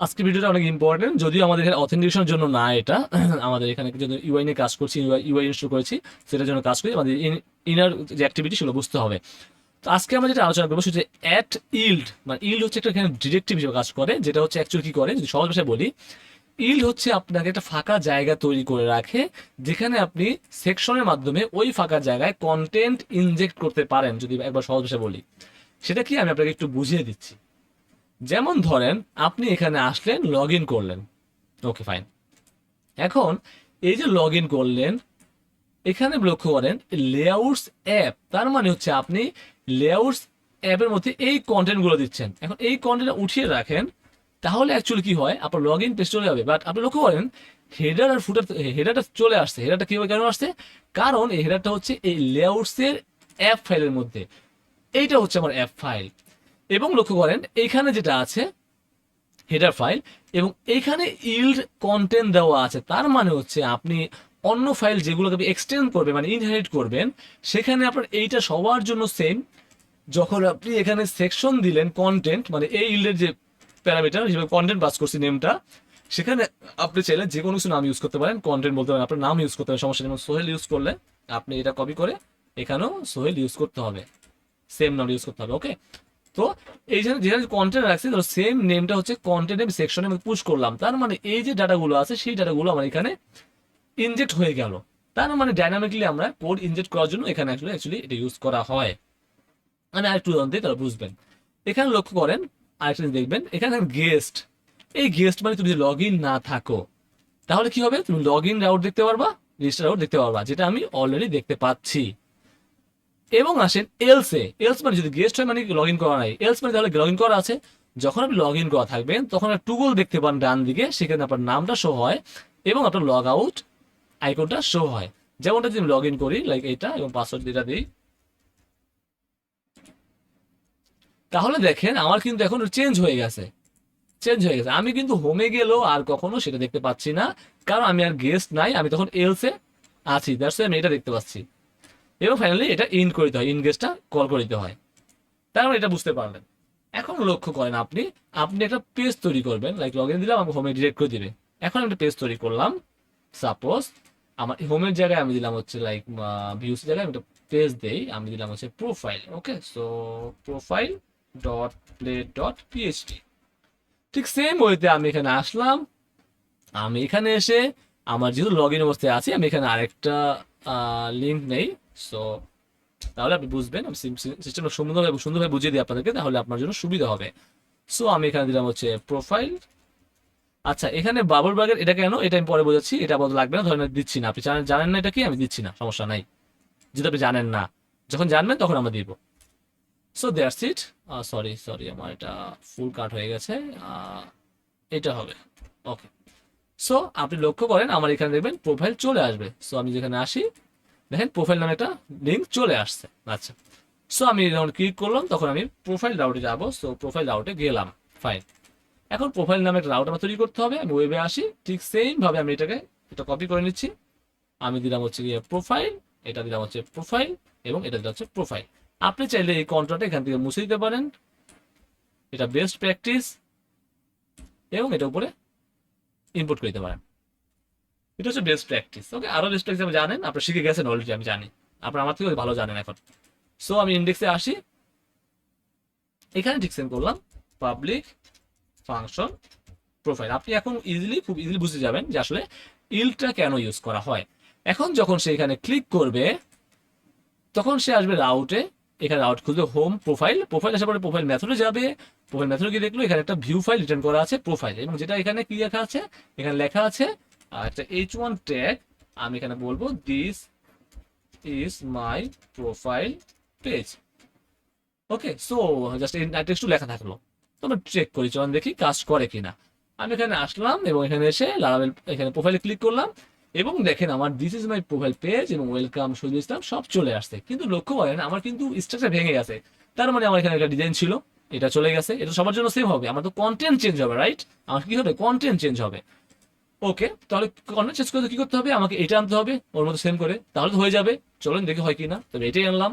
আজকে ভিডিওটা অনেক ইম্পর্টেন্ট যদিও আমাদের এখানে অথেন্টিকেশনের জন্য না এটা, আমাদের এখানে যদি ইউআই নিয়ে কাজ করছি ইউআই ইনস্টল করেছি, সেটার জন্য কাজ করি, আমাদের ইনার যে অ্যাক্টিভিটি সেগুলো বুঝতে হবে। তো আজকে আমরা যেটা আলোচনা করব সেটা অ্যাট ইল্ড মানে ইল্ড হচ্ছে একটা এখানে ডিরেক্টিভ হিসেবে কাজ করে, যেটা হচ্ছে অ্যাকচুয়ালি কি করে, যদি সহজ ভাষায় বলি ইল্ড হচ্ছে আপনাকে একটা ফাঁকা জায়গা তৈরি করে রাখে, যেখানে আপনি সেকশনের মাধ্যমে ওই ফাঁকা জায়গায় কন্টেন্ট ইনজেক্ট করতে পারেন, যদি একবার সহজ ভাষায় বলি। সেটা কি আমি আপনাকে একটু বুঝিয়ে দিচ্ছি। যেমন ধরেন, আপনি এখানে আসলেন লগ ইন করলেন। ওকে ফাইন এখন এই যে লগ ইন করলেন, এখানে লক্ষ্য করেন লেআউটস অ্যাপ তার মানে হচ্ছে আপনি লেআউটস অ্যাপের মধ্যে এই কন্টেন্টগুলো দিচ্ছেন। এখন এই কন্টেন্ট উঠিয়ে রাখেন, তাহলে অ্যাকচুয়ালি কি হয়, আপনার লগ ইন পেজ চলে যাবে। বাট আপনি লক্ষ্য করেন হেডার আর ফুটার হেডারটা চলে আসছে। হেডারটা কীভাবে কেন আসছে? কারণ এই হেডারটা হচ্ছে এই লেআউটসের অ্যাপ ফাইলের মধ্যে। এইটা হচ্ছে আমার অ্যাপ ফাইল এবং লক্ষ্য করেন এইখানে যেটা আছে হেডার ফাইল এবং এখানে ইল্ড কন্টেন্ট দেওয়া আছে। তার মানে হচ্ছে আপনি অন্য ফাইল যেগুলোকে আপনি এক্সটেন্ড করবেন মানে ইনহেরিট করবেন, সেখানে আপনার এইটা সবার জন্য সেম যখন আপনি এখানে সেকশন দিলেন কন্টেন্ট মানে এই ইল্ডের যে প্যারামিটার হিসেবে কন্টেন্ট বাস করছি নেমটা সেখানে আপনি চাইলে যে কোনো কিছু নাম ইউজ করতে পারেন। কন্টেন্ট বলতে পারেন, আপনার নাম ইউজ করতে পারেন, সমস্যা যেমন সোহেল ইউজ করলে আপনি এটা কপি করে এখানেও সোহেল ইউজ করতে হবে। সেম নাম ইউজ করতে হবে ওকে তো এই যে যেখানে কন্টেন্ট রাখছি, ধরো সেম নেমটা হচ্ছে কন্টেন্ট আমি সেকশনে আমি পুশ করলাম। তার মানে এই যে ডাটাগুলো আছে, সেই ডাটাগুলো আমার এখানে ইনজেক্ট হয়ে গেল। তার মানে ডাইনামিকলি আমরা কোড ইনজেক্ট করার জন্য এখানে অ্যাকচুয়ালি অ্যাকচুয়ালি এটা ইউজ করা হয়। আমি আরেকটু উদাহরণ দিই তাহলে বুঝবেন। এখানে লক্ষ্য করেন, আরেকটা দেখবেন, এখানে গেস্ট এই গেস্ট মানে তুমি যদি লগ না থাকো, তাহলে কি হবে? তুমি লগ ইন রাউট দেখতে পারবা রেজিস্টার রাউট দেখতে পারবা, যেটা আমি অলরেডি দেখতে পাচ্ছি। এবং আসেন এলসে এলস মানে যদি গেস্ট হয় মানে লগ ইন করা নাই? এলস মানে তাহলে লগ ইন করা আছে। যখন আপনি লগ ইন করা থাকবেন, তখন একটা টুগল দেখতে পান ডান দিকে, সেখানে আপনার নামটা শো হয় এবং আপনার লগ আউট আইকনটা শো হয়। যেমনটা যদি লগ ইন করি লাইক এটা, এবং পাসওয়ার্ড যেটা দিই। তাহলে দেখেন, আমার কিন্তু এখন চেঞ্জ হয়ে গেছে। চেঞ্জ হয়ে গেছে। আমি কিন্তু হোমে গেলেও আর কখনো সেটা দেখতে পাচ্ছি না। কারণ আমি আর গেস্ট নাই, আমি তখন এলসে আছি। দ্যাটস আমি এটা দেখতে পাচ্ছি। এবং ফাইনালি এটা ইন করে দিতে হয় ইন গেস্টটা কল করে দিতে হয়। তার এটা বুঝতে পারলেন। এখন লক্ষ্য করেন আপনি আপনি একটা পেজ তৈরি করবেন লাইক লগ ইন দিলাম আমি হোমে ডিরেক্ট করে দিবে। এখন একটা পেজ তৈরি করলাম। সাপোজ আমার হোমের জায়গায় আমি দিলাম হচ্ছে লাইক ভিউস জায়গায় আমি একটা পেজ দেই, আমি দিলাম হচ্ছে profile okay so profile dot blade dot PHP ঠিক সেম ওয়েতে আমি এখানে আসলাম। আমি এখানে এসে, আমার যেহেতু লগ ইন অবস্থায় আছি, আমি এখানে আরেকটা লিঙ্ক নেই। সো তাহলে আপনি বুঝবেন, আমি সিস্টেমটা সুন্দরভাবে সুন্দরভাবে বুঝিয়ে দিই আপনাদেরকে, তাহলে আপনার জন্য সুবিধা হবে। সো আমি এখানে দিলাম হচ্ছে প্রোফাইল আচ্ছা এখানে বাবুর বাগের এটা কেন? এটা আমি পরে বোঝাচ্ছি, এটা বলতে লাগবে না, ধরেন দিচ্ছি না। আপনি জানেন না এটা কি? আমি দিচ্ছি না, সমস্যা নাই। যদি আপনি জানেন না। যখন জানবেন, তখন আমরা দিব। So that's it sorry sorry আমার এটা ফুল কাট হয়ে গেছে। এটা হবে। ওকে সো আপনি লক্ষ্য করেন, আমার এখানে দেখবেন প্রোফাইল চলে আসবে। সো আমি যেখানে আসি দেখেন প্রোফাইল নামে একটা লিঙ্ক চলে আসছে। আচ্ছা। সো আমি যখন ক্লিক করলাম, তখন আমি প্রোফাইল রাউটে যাব। সো প্রোফাইল রাউটে গেলাম। ফাইন এখন প্রোফাইল নামে একটা রাউট আমার তৈরি করতে হবে। আমি ওয়েবে আসি। ঠিক সেম ভাবে আমি এটাকে, এটা কপি করে নিচ্ছি। আমি দিলাম হচ্ছে গিয়ে প্রোফাইল এটা দিলাম হচ্ছে প্রোফাইল এবং এটা দিলাম হচ্ছে প্রোফাইল আপনি চাইলে এই কন্ট্রাক্টটা এখান থেকে মুছে দিতে পারেন। এটা বেস্ট প্র্যাকটিস এবং এটা উপরে করে দিতে পারেন। এটা হচ্ছে বেস্ট প্র্যাকটিস ওকে আরও বেস্ট প্র্যাকটিস আপনি জানেন? আপনি শিখে গেছেন অলরেডি আমি জানি। আপনার আমার থেকে ভালো জানেন এখন। সো আমি ইন্ডেক্সে আসি। এখানে সেম করলাম। পাবলিক ফাংশন প্রোফাইল আপনি এখন ইজিলি খুব ইজিলি বুঝতে যাবেন যে আসলে ইলটা কেন ইউজ করা হয়। এখন যখন সে এখানে ক্লিক করবে, তখন সে আসবে রাউটে এখানে রাউট খুলবে হোম প্রোফাইল প্রোফাইল আসার পরে প্রোফাইল মেথডে যাবে। প্রোফাইল মেথডে গিয়ে দেখল, এখানে একটা ভিউ ফাইল রিটার্ন করা আছে প্রোফাইল এবং যেটা এখানে কি লেখা আছে, এখানে লেখা আছে একটা এইচ ওয়ান ট্যাগ আমি এখানে বলব this is my profile page okay so just এই লেখা থাকল। তো চেক করি, চলুন দেখি কাজ করে কিনা। আমি এখানে আসলাম এবং এখানে এসে লারাবেল এখানে প্রোফাইলে ক্লিক করলাম এবং দেখেন আমার this is my profile page এবং ওয়েলকাম শহীদুল ইসলাম, সব চলে আসছে। কিন্তু লক্ষ্য করেন, আমার কিন্তু স্ট্রাকচার ভেঙে গেছে। তার মানে আমার এখানে একটা ডিজাইন ছিল, এটা চলে গেছে, এটা সবার জন্য সেম হবে। আমার তো কন্টেন্ট চেঞ্জ হবে রাইট আমার কি হবে? কন্টেন্ট চেঞ্জ হবে। ওকে তাহলে কন্টেন্ট চেঞ্জ করতে কি করতে হবে? আমাকে এটা আনতে হবে, ওর মতো সেম করে, তাহলে তো হয়ে যাবে। চলুন দেখি হয় কিনা। তবে এটাই আনলাম।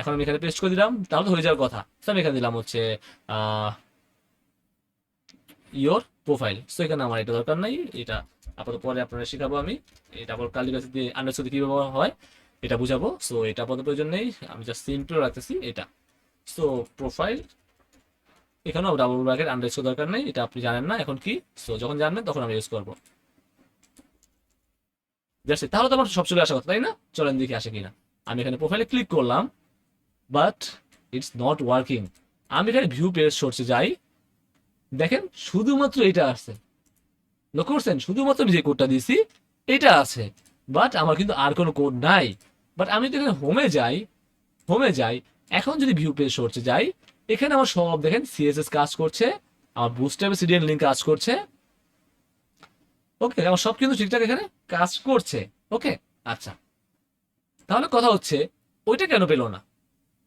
এখন আমি এখানে পেস্ট করে দিলাম, তাহলে তো হয়ে যাওয়ার কথা। তো আমি এখানে দিলাম হচ্ছে ইয়োর প্রোফাইল সো এখানে আমার এটা দরকার নাই, এটা আপাতত পরে আপনারা শেখাবো আমি। এটা আবার কালি কাছে দিয়ে আন্ডারস্কোর কীভাবে হয়, এটা বুঝাবো। সো এটা আপাতত প্রয়োজন নেই, আমি জাস্ট সিম্পল রাখতেছি, এটা। সো প্রোফাইল এখানেও ডাবল ব্র্যাকেট আন্ডারস্কোর দরকার নেই, এটা আপনি জানেন না, এখন কি? সো যখন জানবেন, তখন আমি ইউজ করব। জাস্ট তাহলে তো আমার সব চলে আসা কথা, তাই না? চলেন দেখি আসে কিনা। আমি এখানে প্রোফাইলে ক্লিক করলাম বাট ইটস নট ওয়ার্কিং আমি এখানে ভিউ পেজ সোর্সে যাই। দেখেন, শুধুমাত্র এটা আসছে লক্ষ্য করছেন? শুধুমাত্র আমি যে কোডটা দিয়েছি, এটা আছে। বাট আমার কিন্তু আর কোনো কোড নাই। বাট আমি যদি এখানে হোমে যাই হোমে যাই, এখন যদি ভিউ পেজ সোর্সে যাই এখানে আমার সব দেখেন সিএসএস কাজ করছে, আমার বুস্টার সিডিএন লিঙ্ক কাজ করছে। ওকে আমার সব কিন্তু ঠিকঠাক এখানে কাজ করছে। ওকে আচ্ছা। তাহলে কথা হচ্ছে, ওইটা কেন পেল না?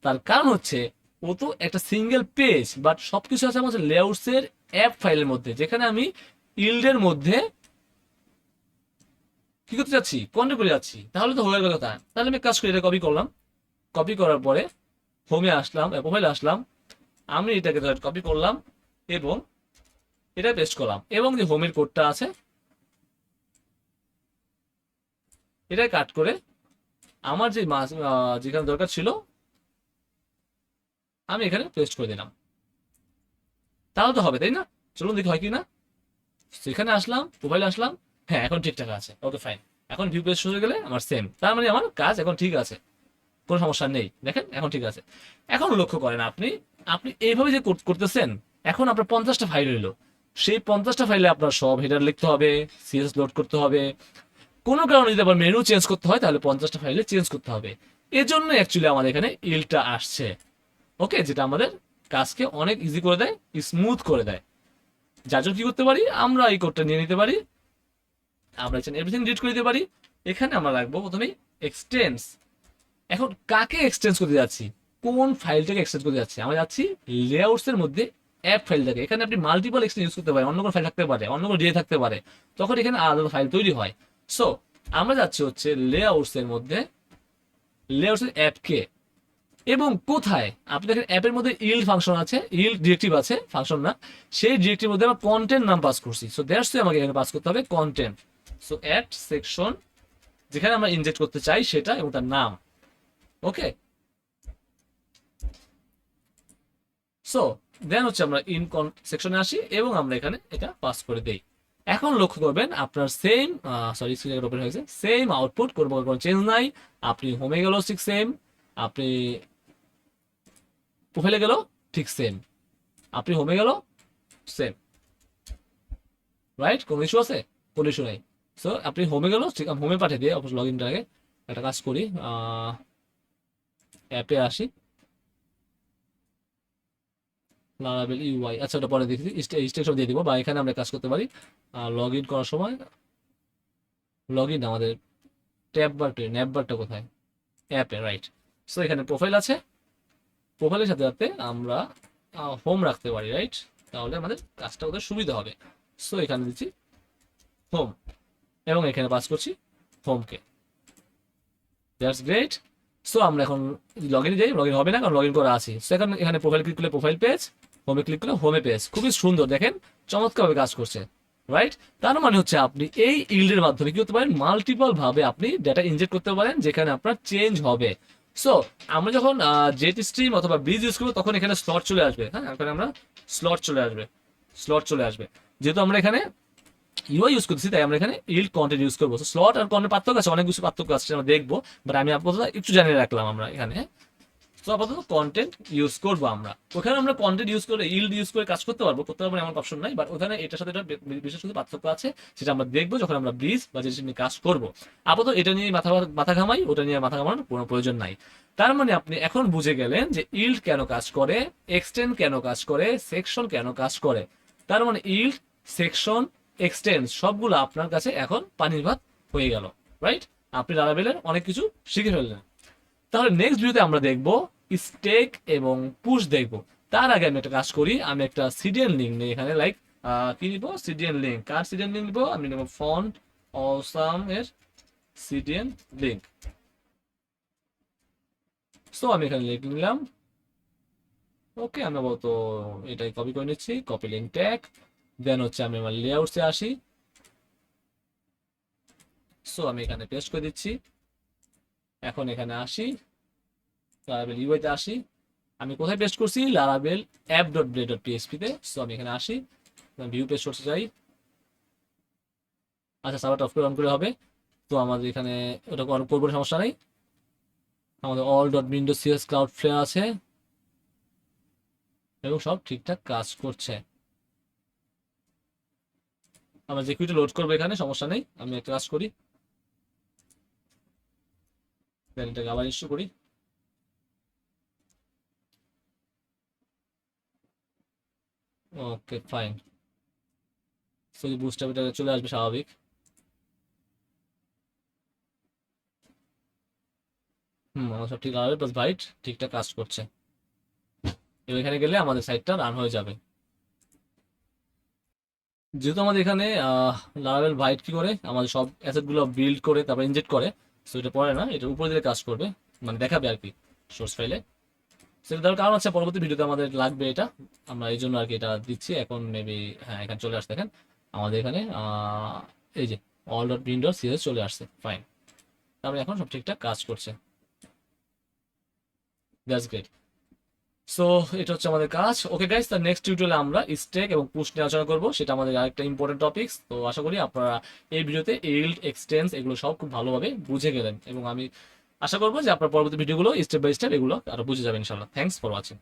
তার কারণ হচ্ছে, ও তো একটা সিঙ্গেল পেজ বাট সবকিছু আছে আমার লেআউটস এর অ্যাপ ফাইলের মধ্যে, যেখানে আমি ইল্ডের মধ্যে কি করতে যাচ্ছি? কন্ট্রোল করে যাচ্ছি তাহলে তো হয়ে গেল কথা। তাহলে আমি কাজ করি, এটা কপি করলাম। কপি করার পরে হোমে আসলাম প্রোফাইলে আসলাম। আমি এটাকে ধর কপি করলাম এবং এটা পেস্ট করলাম। এবং যে হোমের কোডটা আছে, এটা কাট করে আমার যে মাস যেখানে দরকার ছিল, আমি এখানে পেস্ট করে দিলাম। তাহলে তো হবে, তাই না? চলুন দেখি হয় কি না? সেখানে আসলাম মোবাইলে আসলাম হ্যাঁ এখন ঠিকঠাক আছে ওকে ফাইন এখন ভিউ পেজ হয়ে গেলে আমার সেম তার মানে আমার কাজ এখন ঠিক আছে, কোনো সমস্যা নেই। দেখেন, এখন ঠিক আছে। এখন লক্ষ্য করেন আপনি আপনি এইভাবে যে কর- করতেছেন, এখন আপনার পঞ্চাশটা ফাইল হইল সেই পঞ্চাশটা ফাইলে আপনার সব হেডার লিখতে হবে সিএস লোড করতে হবে। কোনো কারণে যদি আবার মেনু চেঞ্জ করতে হয়, তাহলে পঞ্চাশটা ফাইলে চেঞ্জ করতে হবে। এজন্য অ্যাকচুয়ালি আমাদের এখানে ইলটা আসছে। ওকে যেটা আমাদের কাজকে অনেক ইজি করে দেয় স্মুথ করে দেয়। যার জন্য কি করতে পারি? আমরা এই কোডটা নিয়ে নিতে পারি। আমরা এখানে এভরিথিং ডিলিট করে দিতে পারি। এখানে আমরা রাখব প্রথমেই এক্সটেন্স এখন কাকে এক্সটেন্স করতে যাচ্ছি? কোন ফাইলটাকে এক্সটেন্স করতে যাচ্ছি? আমরা যাচ্ছি লেআউটস এর মধ্যে অ্যাপ ফাইলটাকে। এখানে আপনি মাল্টিপল এক্সটেন্স ইউজ করতে পারেন। অন্য কোনো ফাইল থাকতে পারে, অন্য কোনো ডিএ থাকতে পারে। তখন এখানে আলাদা ফাইল তৈরি হয়। সো আমরা যাচ্ছি হচ্ছে লেআউটস এর মধ্যে লেআউটস এর অ্যাপকে এবং কোথায়? আপনি দেখেন অ্যাপের মধ্যে ইল ফাংশন আছে ইল ডিরেক্টিভ আছে ফাংশন না। সেই ডিরেক্টিভ মধ্যে আমরা কন্টেন্ট নাম পাস করছি। সো দ্যাটস আমাকে এখানে পাস করতে হবে কন্টেন্ট সো অ্যাড সেকশন যেখানে আমরা ইনজেক্ট করতে চাই সেটা এবং তার নাম। ওকে সো দেন হচ্ছে আমরা ইন সেকশনে আসি এবং আমরা এখানে এটা পাস করে দেই। এখন লক্ষ্য করবেন আপনার সেম সরি স্ক্রিন ওপেন হয়েছে। সেম আউটপুট কোনো কোনো চেঞ্জ নাই। আপনি হোমে গেলেও ঠিক সেম আপনি প্রোফাইলে গেল ঠিক সেম আপনি হোমে গেল সেম রাইট কোনো ইস্যু আছে? কোনো ইস্যু নাই। সো আপনি হোমে গেল ঠিক হোমে পাঠিয়ে দিয়ে অবশ্য লগ ইনটাকে একটা কাজ করি। অ্যাপে আসি। লারাবেল ইউআই আচ্ছা ওটা পরে দেখি। স্টেশন দিয়ে দিব। বা এখানে আমরা কাজ করতে পারি লগ ইন করার সময় লগ ইন আমাদের ট্যাব ন্যাব বারটা কোথায়? অ্যাপে রাইট সো এখানে প্রোফাইল আছে। প্রোফাইলের সাথে সাথে আমরা হোম রাখতে পারি রাইট তাহলে আমাদের কাজটা ওদের সুবিধা হবে। সো এখানে দিচ্ছি হোম এবং এখানে পাস করছি হোমকে দ্যাটস গ্রেট সো আমরা এখন লগ ইন যাই। লগ ইন হবে না, কারণ লগ ইন করা আছে। সো এখন এখানে প্রোফাইল ক্লিক করলে প্রোফাইল পেজ হোমে ক্লিক করলে হোমে পেজ খুবই সুন্দর, দেখেন? চমৎকারভাবে কাজ করছে রাইট তার মানে হচ্ছে আপনি এই ইল্ডের মাধ্যমে কি করতে পারেন? মাল্টিপল ভাবে আপনি ডেটা ইনজেক্ট করতে পারেন, যেখানে আপনার চেঞ্জ হবে। সো আমরা যখন জেট স্ট্রিম অথবা ব্রিজ ইউজ করব, তখন এখানে স্লট চলে আসবে। হ্যাঁ এখানে আমরা স্লট চলে আসবে স্লট চলে আসবে। যেহেতু আমরা এখানে ইউআই ইউজ করতেছি, তাই আমরা এখানে ইল্ড কন্টেন্ট ইউজ করব। স্লট আর কন্টেন্ট পার্থক্য আছে, অনেক কিছু পার্থক্য আছে আমরা দেখব। বাট আমি আপাতত একটু জানিয়ে রাখলাম আমরা এখানে। তো আপাতত কন্টেন্ট ইউজ করব আমরা। ওখানে আমরা কন্টেন্ট ইউজ করে ইল্ড ইউজ করে কাজ করতে পারব করতে পারব এমন অপশন নাই বাট ওখানে এটার সাথে বিশেষ কিছু পার্থক্য আছে, সেটা আমরা দেখব যখন আমরা ব্রিজ বা যেটা নিয়ে কাজ করব। আপাতত এটা নিয়ে মাথা মাথা ঘামাই, ওটা নিয়ে মাথা ঘামানোর কোনো প্রয়োজন নাই। তার মানে আপনি এখন বুঝে গেলেন যে ইল্ড কেন কাজ করে এক্সটেন্ড কেন কাজ করে সেকশন কেন কাজ করে। তার মানে ইল্ড সেকশন এক্সটেন্ড সবগুলো আপনার কাছে এখন পানির ভাত হয়ে গেল রাইট আপনি লারাবেলের অনেক কিছু শিখে ফেললেন। তাহলে নেক্সট ভিডিওতে আমরা দেখব স্টেক এবং পুশ দেখব। তার আগে আমি একটা কাজ করি, আমি একটা সিডিএন লিঙ্ক নিই এখানে লাইক কি নিব? সিডিএন লিঙ্ক কার সিডিএন লিঙ্ক নিব? আমি নেব ফন্ট অসাম এর C D N link so আমি এখানে লিঙ্ক নিলাম। ওকে আমি বলতো এটাই কপি করে নিচ্ছি কপি লিঙ্ক ট্যাগ দেন হচ্ছে আমি আমার লেআউটসে আসি। সো আমি এখানে পেস্ট করে দিচ্ছি। এখন এখানে আসি। লারাবেল ইউআইতে আসি। আমি কোথায় পেস্ট করছি? লারাবেল অ্যাপ ডট ব্লে ডট পিএসপিতে সো আমি এখানে আসি। ভিউ পেস্ট করতে চাই। আচ্ছা সার্ভারটা অফ করে অন করে হবে। তো আমাদের এখানে ওটা অন করব, সমস্যা নেই। আমাদের all dot window CS Cloudflare আছে। এবং সব ঠিকঠাক কাজ করছে। আমরা যে কুইটা লোড করব এখানে, সমস্যা নেই। আমি একটা কাজ করি। এটাকে আবার ইস্যু করি। ওকে ফাইন সো বুস্টার এটা চলে আসবে স্বাভাবিক। হুম, আমার সব ঠিক আছে প্লাস বাইট ঠিকঠাক কাজ করছে। এবার এখানে গেলে আমাদের সাইটটা রান হয়ে যাবে। যেহেতু আমাদের এখানে লারাবেল ভাইট কি করে, আমাদের সব অ্যাসেটগুলো বিল্ড করে, তারপর ইনজেক্ট করে সো এটা পড়ে না, এটা উপরে দিলে কাজ করবে মানে দেখাবে আর কি সোর্স ফাইলে সেটা তার কারণ আছে পরবর্তী ভিডিওতে আমাদের লাগবে এটা। আমরা এই জন্য আর কি এটা দিচ্ছি। এখন মেবি হ্যাঁ এখানে চলে আসছে, দেখেন। আমাদের এখানে এই যে অল ডট উইন্ডোর সিএস চলে আসছে। ফাইন তারপরে এখন সব ঠিকঠাক কাজ করছে। দ্যাটস গ্রেট সো এটা হচ্ছে আমাদের কাজ। ওকে গাইস তার নেক্সট টিউটোরিয়ালে আমরা স্টেক এবং পুশ নিয়ে আলোচনা করব। সেটা আমাদের আরেকটা ইম্পর্টেন্ট টপিকস তো আশা করি আপনারা এই ভিডিওতে ইল্ড এক্সটেন্স এগুলো সব খুব ভালোভাবে বুঝে গেলেন। এবং আমি আশা করব যে আপনার পরবর্তী ভিডিওগুলো স্টেপ বাই স্টেপ এগুলো আরও বুঝে যাবেন ইনশাল্লাহ থ্যাংকস ফর ওয়াচিং